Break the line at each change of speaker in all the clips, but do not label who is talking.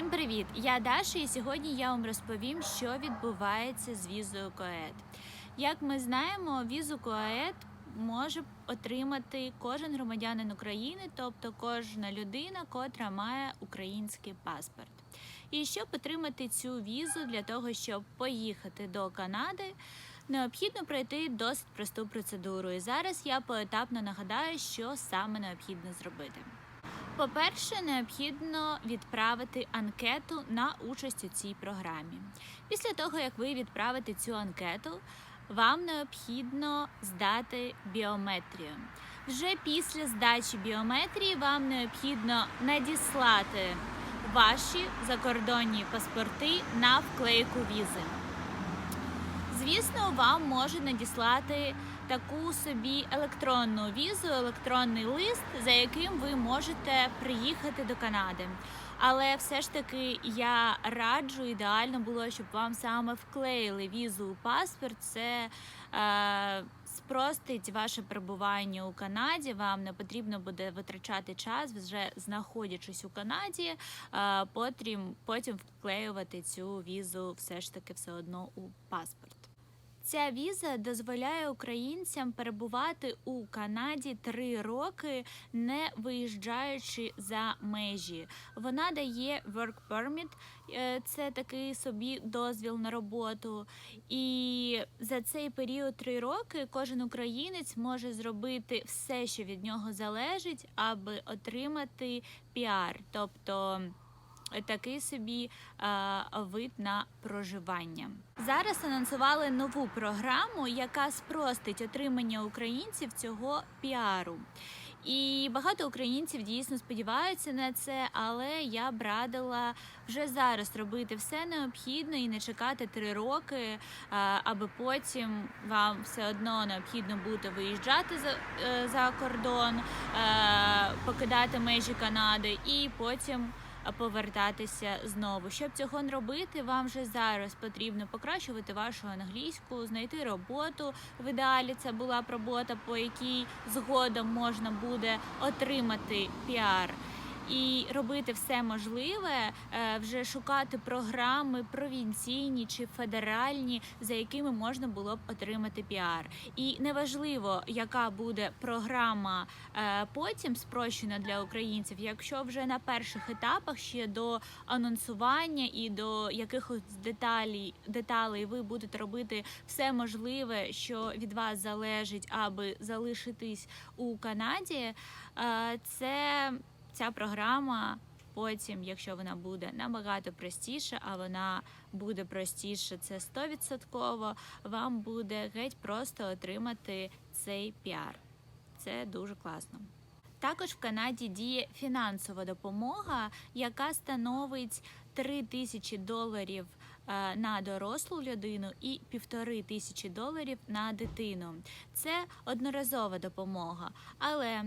Всім привіт! Я Даша, і сьогодні я вам розповім, що відбувається з візою КОЕД. Як ми знаємо, візу КОЕД може отримати кожен громадянин України, тобто кожна людина, котра має український паспорт. І щоб отримати цю візу для того, щоб поїхати до Канади, необхідно пройти досить просту процедуру. І зараз я поетапно нагадаю, що саме необхідно зробити. По-перше, необхідно відправити анкету на участь у цій програмі. Після того, як ви відправите цю анкету, вам необхідно здати біометрію. Вже після здачі біометрії вам необхідно надіслати ваші закордонні паспорти на вклейку візи. Звісно, вам можуть надіслати таку собі електронну візу, електронний лист, за яким ви можете приїхати до Канади. Але все ж таки я раджу, ідеально було, щоб вам саме вклеїли візу у паспорт. Це е, спростить ваше перебування у Канаді. Вам не потрібно буде витрачати час, вже знаходячись у Канаді, е, потім, потім вклеювати цю візу все ж таки все одно у паспорт. Ця віза дозволяє українцям перебувати у Канаді три роки, не виїжджаючи за межі. Вона дає work permit, е, це такий собі дозвіл на роботу. І за цей період три роки кожен українець може зробити все, що від нього залежить, аби отримати піар, тобто такий собі е, вид на проживання. Зараз анонсували нову програму, яка спростить отримання українців цього піару. І багато українців дійсно сподіваються на це, але я б радила вже зараз робити все необхідне і не чекати три роки, е, аби потім вам все одно необхідно буде виїжджати за, е, за кордон, покидати межі Канади і потім повертатися знову. Щоб цього не робити, вам вже зараз потрібно покращувати вашу англійську, знайти роботу. В ідеалі це була б робота, по якій згодом можна буде отримати піар. І робити все можливе, е, вже шукати програми провінційні чи федеральні, за якими можна було б отримати піар. І неважливо, яка буде програма е, потім спрощена для українців, якщо вже на перших етапах ще до анонсування і до якихось деталей, деталей ви будете робити все можливе, що від вас залежить, аби залишитись у Канаді, е, це ця програма. Потім, якщо вона буде набагато простіша, а вона буде простіше, це 100%, вам буде геть просто отримати цей піар. Це дуже класно. Також в Канаді діє фінансова допомога, яка становить 3 тисячі доларів на дорослу людину і півтори тисячі доларів на дитину. Це одноразова допомога. Але е,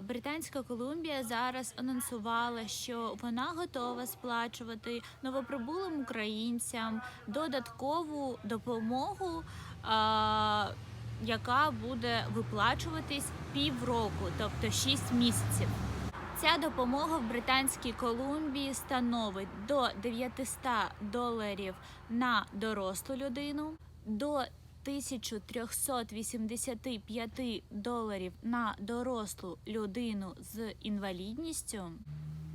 Британська Колумбія зараз анонсувала, що вона готова сплачувати новоприбулим українцям додаткову допомогу. Е, яка буде виплачуватись півроку, тобто 6 місяців. Ця допомога в Британській Колумбії становить до 900 доларів на дорослу людину, до 1385 доларів на дорослу людину з інвалідністю,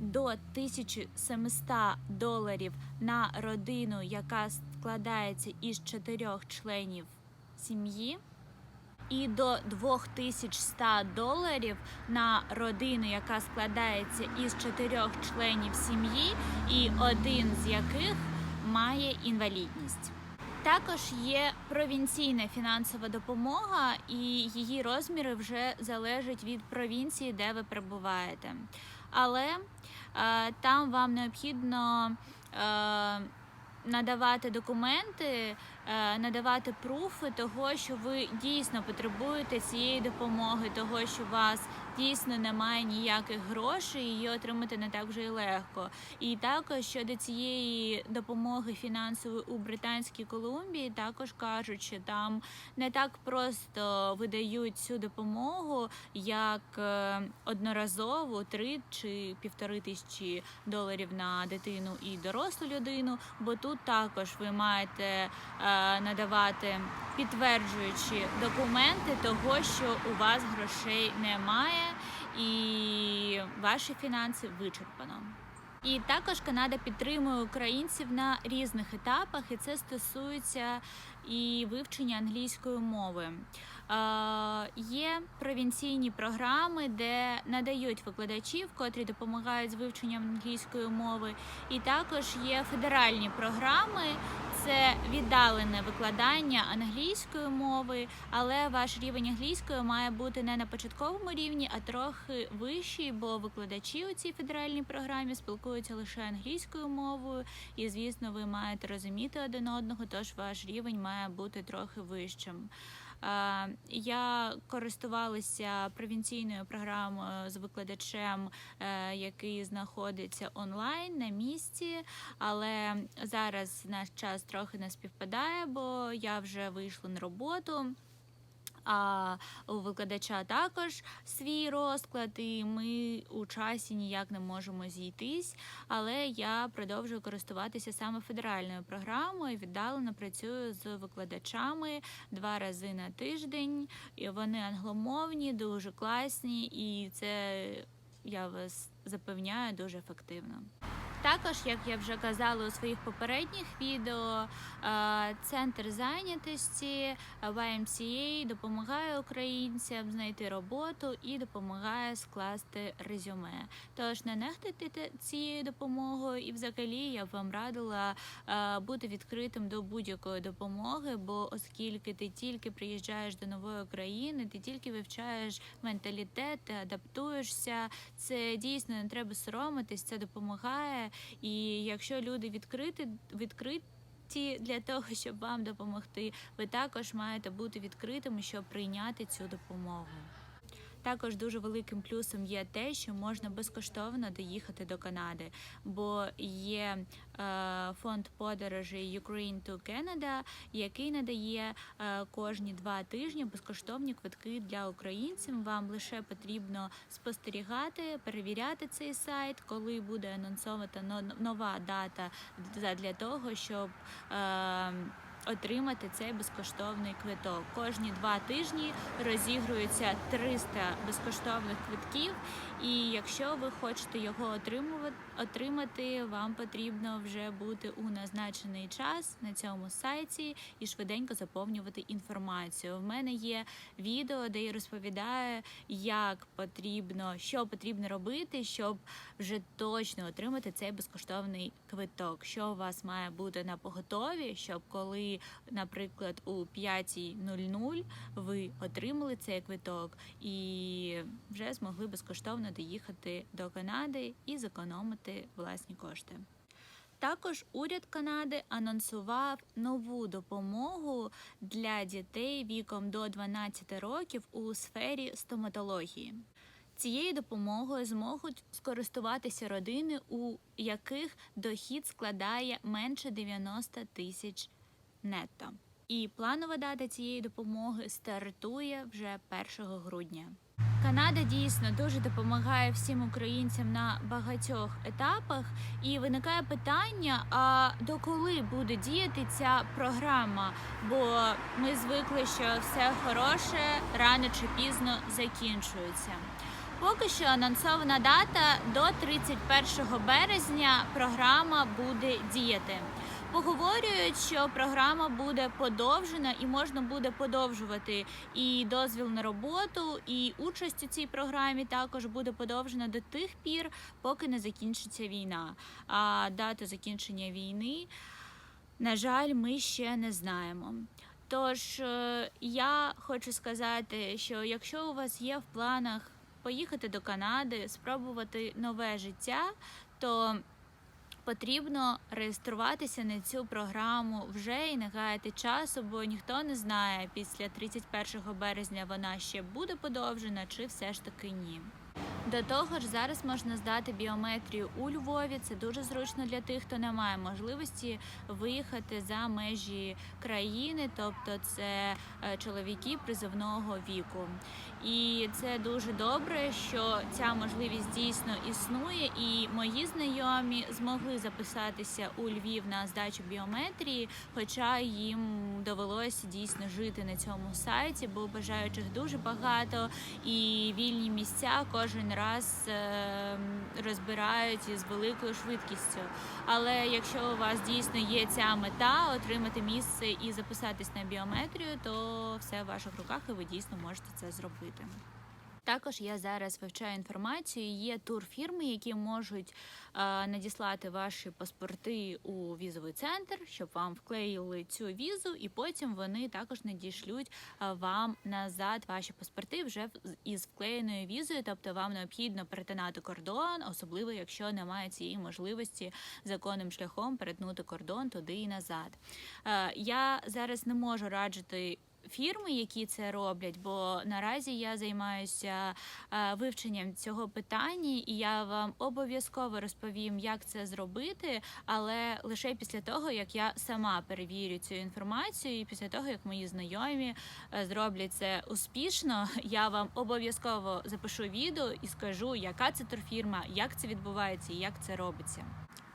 до 1700 доларів на родину, яка складається із чотирьох членів сім'ї і до 2100 доларів на родину, яка складається із чотирьох членів сім'ї, і один з яких має інвалідність. Також є провінційна фінансова допомога, і її розміри вже залежать від провінції, де ви перебуваєте. Але е, там вам необхідно. Е, надавати документи, е, надавати пруфи того, що ви дійсно потребуєте цієї допомоги, того, що вас дійсно немає ніяких грошей, її отримати не так вже й легко. І також щодо цієї допомоги фінансової у Британській Колумбії, також кажуть, що там не так просто видають цю допомогу, як е, одноразову 3 чи півтори тисячі доларів на дитину і дорослу людину. Бо тут також ви маєте е, надавати підтверджуючі документи того, що у вас грошей немає і ваші фінанси вичерпано. І також Канада підтримує українців на різних етапах, і це стосується і вивчення англійської мови. Е, є провінційні програми, де надають викладачів, котрі допомагають з вивченням англійської мови. І також є федеральні програми, це віддалене викладання англійської мови, але ваш рівень англійської має бути не на початковому рівні, а трохи вищий, бо викладачі у цій федеральній програмі спілкуються лише англійською мовою, і звісно, ви маєте розуміти один одного, тож ваш рівень має бути трохи вищим. Я користувалася провінційною програмою з викладачем, е, який знаходиться онлайн на місці, але зараз наш час трохи не співпадає, бо я вже вийшла на роботу. А у викладача також свій розклад, і ми у часі ніяк не можемо зійтись. Але я продовжую користуватися саме федеральною програмою. Віддалено працюю з викладачами два рази на тиждень. І вони англомовні, дуже класні, і це я вас запевняю дуже ефективно. Також, як я вже казала у своїх попередніх відео, е, центр зайнятості е, YMCA допомагає українцям знайти роботу і допомагає скласти резюме. Тож не нехтуйте цією допомогою, і взагалі я б вам радила е, бути відкритим до будь-якої допомоги, бо оскільки ти тільки приїжджаєш до нової країни, ти тільки вивчаєш менталітет, адаптуєшся. Це дійсно не треба соромитись, це допомагає. І якщо люди відкриті, відкриті для того, щоб вам допомогти, ви також маєте бути відкритими, щоб прийняти цю допомогу. Також дуже великим плюсом є те, що можна безкоштовно доїхати до Канади, бо є е, фонд подорожей Ukraine to Canada, який надає е, кожні два тижні безкоштовні квитки для українців. Вам лише потрібно спостерігати, перевіряти цей сайт, коли буде анонсована но- нова дата для того, щоб е, отримати цей безкоштовний квиток. Кожні два тижні розігрується 300 безкоштовних квитків, і якщо ви хочете його отримувати, отримати, вам потрібно вже бути у назначений час на цьому сайті і швиденько заповнювати інформацію. В мене є відео, де я розповідаю, як потрібно, що потрібно робити, щоб вже точно отримати цей безкоштовний квиток. Що у вас має бути на поготові, щоб коли, наприклад, у 5.00 ви отримали цей квиток і вже змогли безкоштовно доїхати до Канади і зекономити власні кошти. Також уряд Канади анонсував нову допомогу для дітей віком до 12 років у сфері стоматології. Цією допомогою зможуть скористуватися родини, у яких дохід складає менше 90 тисяч нетто. І планова дата цієї допомоги стартує вже 1 грудня. Канада дійсно дуже допомагає всім українцям на багатьох етапах, і виникає питання: а доколи буде діяти ця програма? Бо ми звикли, що все хороше рано чи пізно закінчується. Поки що анонсована дата до 31 березня програма буде діяти. Поговорюють, що програма буде подовжена і можна буде подовжувати і дозвіл на роботу, і участь у цій програмі також буде подовжена до тих пір, поки не закінчиться війна. А дату закінчення війни, на жаль, ми ще не знаємо. Тож е, я хочу сказати, що якщо у вас є в планах поїхати до Канади, спробувати нове життя, то Потрібно реєструватися на цю програму вже і не гаяти часу, бо ніхто не знає, після 31 березня вона ще буде подовжена, чи все ж таки ні. До того ж, зараз можна здати біометрію у Львові. Це дуже зручно для тих, хто не має можливості виїхати за межі країни, тобто це е, чоловіки призовного віку. І це дуже добре, що ця можливість дійсно існує, і мої знайомі змогли записатися у Львів на здачу біометрії, хоча їм довелося дійсно жити на цьому сайті, бо бажаючих дуже багато і вільні місця кожен раз е, розбирають із великою швидкістю. Але якщо у вас дійсно є ця мета отримати місце і записатись на біометрію, то все в ваших руках, і ви дійсно можете це зробити. Також я зараз вивчаю інформацію. Є турфірми, які можуть е, надіслати ваші паспорти у візовий центр, щоб вам вклеїли цю візу, і потім вони також надішлють е, вам назад ваші паспорти вже із вклеєною візою. Тобто вам необхідно перетинати кордон, особливо якщо немає цієї можливості законним шляхом перетнути кордон туди і назад. Е, я зараз не можу раджити. Фірми, які це роблять, бо наразі я займаюся е, вивченням цього питання, і я вам обов'язково розповім, як це зробити, але лише після того, як я сама перевірю цю інформацію, і після того, як мої знайомі е, зроблять це успішно, я вам обов'язково запишу відео і скажу, яка це турфірма, як це відбувається і як це робиться.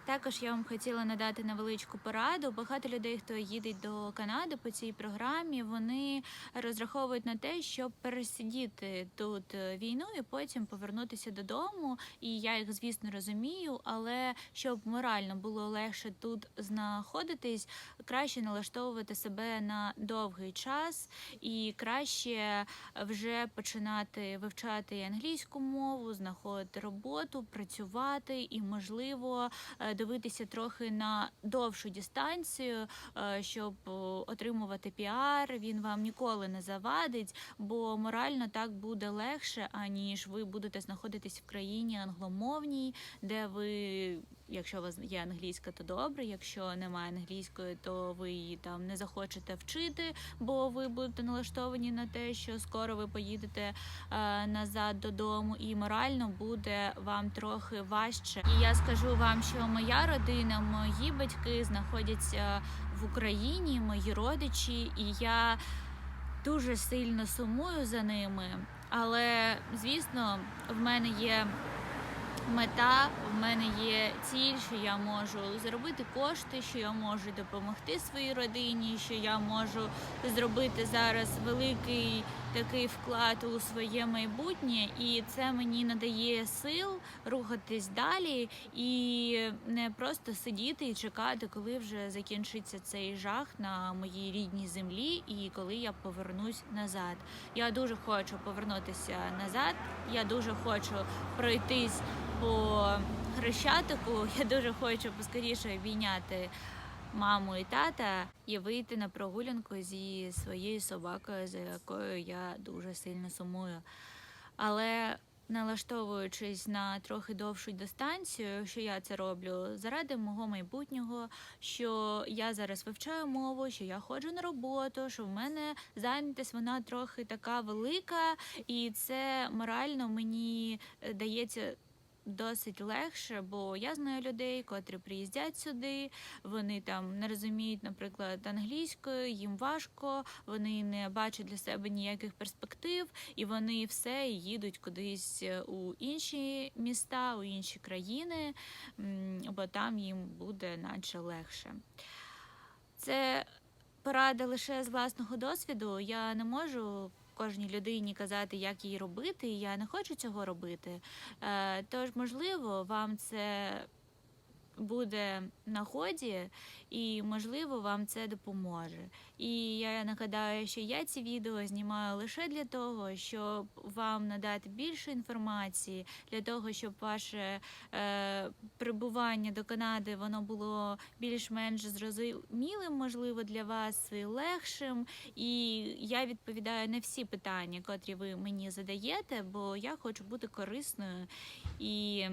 Також я вам хотіла надати невеличку пораду. Багато людей, хто їде до Канади по цій програмі, вони розраховують на те, щоб пересидіти тут е, війну і потім повернутися додому. І я їх, звісно, розумію, але щоб морально було легше тут знаходитись, краще налаштовувати себе на довгий час і краще вже починати вивчати англійську мову, знаходити роботу, працювати і, можливо, е, дивитися трохи на довшу дистанцію, е, щоб е, отримувати піар. Він вам ніколи не завадить, бо морально так буде легше, аніж ви будете знаходитись в країні англомовній, де ви. Якщо у вас є англійська, то добре. Якщо немає англійської, то ви її там не захочете вчити, бо ви будете налаштовані на те, що скоро ви поїдете е, назад додому, і морально буде вам трохи важче. І я скажу вам, що моя родина, мої батьки знаходяться в Україні, мої родичі, і я дуже сильно сумую за ними. Але звісно, в мене є мета, в мене є ціль, що я можу заробити кошти, що я можу допомогти своїй родині, що я можу зробити зараз великий такий вклад у своє майбутнє, і це мені надає сил рухатись далі і не просто сидіти і чекати, коли вже закінчиться цей жах на моїй рідній землі, і коли я повернусь назад. Я дуже хочу повернутися назад. Я дуже хочу пройтись по хрещатику. Я дуже хочу поскоріше обійняти маму і тата і вийти на прогулянку зі своєю собакою, за якою я дуже сильно сумую. Але налаштовуючись на трохи довшу дистанцію, що я це роблю заради мого майбутнього, що я зараз вивчаю мову, що я ходжу на роботу, що в мене зайнятість вона трохи така велика, і це морально мені е, дається. Досить легше, бо я знаю людей, котрі приїздять сюди. Вони там не розуміють, наприклад, англійською, їм важко, вони не бачать для себе ніяких перспектив, і вони все їдуть кудись е, у інші міста, у інші країни, бо там їм буде наче легше. Це порада лише з власного досвіду. Я не можу кожній людині казати, як її робити, і я не хочу цього робити. Е, Тож, можливо, вам це буде на ході, і можливо вам це допоможе. І я нагадаю, що я ці відео знімаю лише для того, щоб вам надати більше інформації, для того, щоб ваше е, прибування до Канади воно було більш-менш зрозумілим, можливо, для вас і легшим. І я відповідаю на всі питання, котрі ви мені задаєте, бо я хочу бути корисною і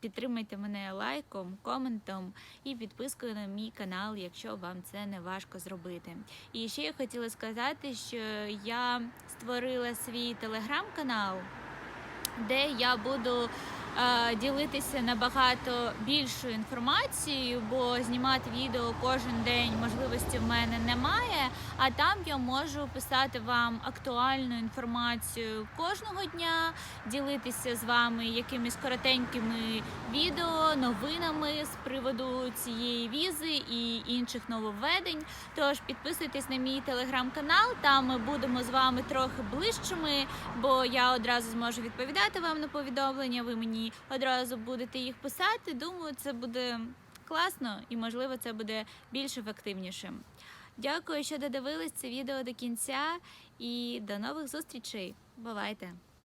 Підтримайте мене лайком, коментом і підпискою на мій канал, якщо вам це не важко зробити. І ще я хотіла сказати, що я створила свій телеграм-канал, де я буду ділитися набагато більшою інформацією, бо знімати відео кожен день можливості в мене немає. А там я можу писати вам актуальну інформацію кожного дня, ділитися з вами якимись коротенькими відео, новинами з приводу цієї візи і інших нововведень. Тож підписуйтесь на мій телеграм-канал, там ми будемо з вами трохи ближчими, бо я одразу зможу відповідати вам на повідомлення. Ви мені одразу будете їх писати. Думаю, це буде класно і можливо це буде більш ефективнішим. Дякую, що додивились це відео до кінця, і до нових зустрічей. Бувайте!